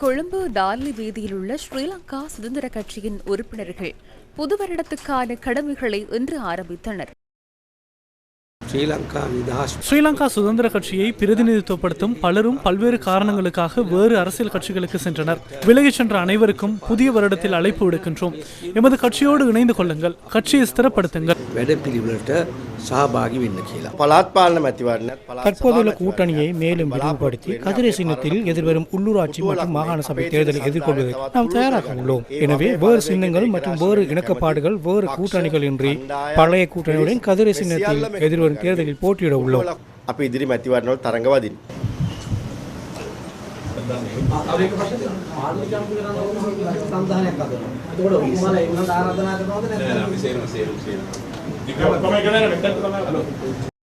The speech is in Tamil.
கொழும்பு டார்லி வீதியில் உள்ள ஸ்ரீலங்கா சுதந்திர கட்சியின் உறுப்பினர்கள் புது வருடத்துக்கான கடமைகளை இன்று ஆரம்பித்தனர். ஸ்ரீலங்கா சுதந்திர கட்சியை பிரதிநிதித்துவப்படுத்தும் பலரும் பல்வேறு காரணங்களுக்காக வேறு அரசியல் கட்சிகளுக்கு சென்றனர். விலகிச் சென்ற அனைவருக்கும் புதிய வருடத்தில் அழைப்பு விடுக்கின்றோம். எமது கட்சியோடு இணைந்து கொள்ளுங்கள். கட்சியை ஸ்திரப்படுத்துங்கள். වැඩ පිළිවෙලට සහභාගි වෙන්න කියලා. පළාත් පාලන මැතිවරණයත් පළාත් தற்போதுள்ள கூட்டணியை மேலும் விரிவுபடுத்தி கதிரை சின்னத்தில் எதிர்வரும் உள்ளூராட்சி மற்றும் மாகாண சபை தேர்தலை எதிர்கொள்வதற்கு நாம் தயாராக உள்ளோம் எனவே வேறு சின்னங்கள் மற்றும் வேறு இணக்கப்பாடுகள் வேறு கூட்டணிகள் இன்றி பழைய கூட்டணியுடன் கதிரை சின்னத்தில் எதிர்வரும் தேர்தலில் போட்டியிட உள்ளோம் Come, come, come, come, come, come,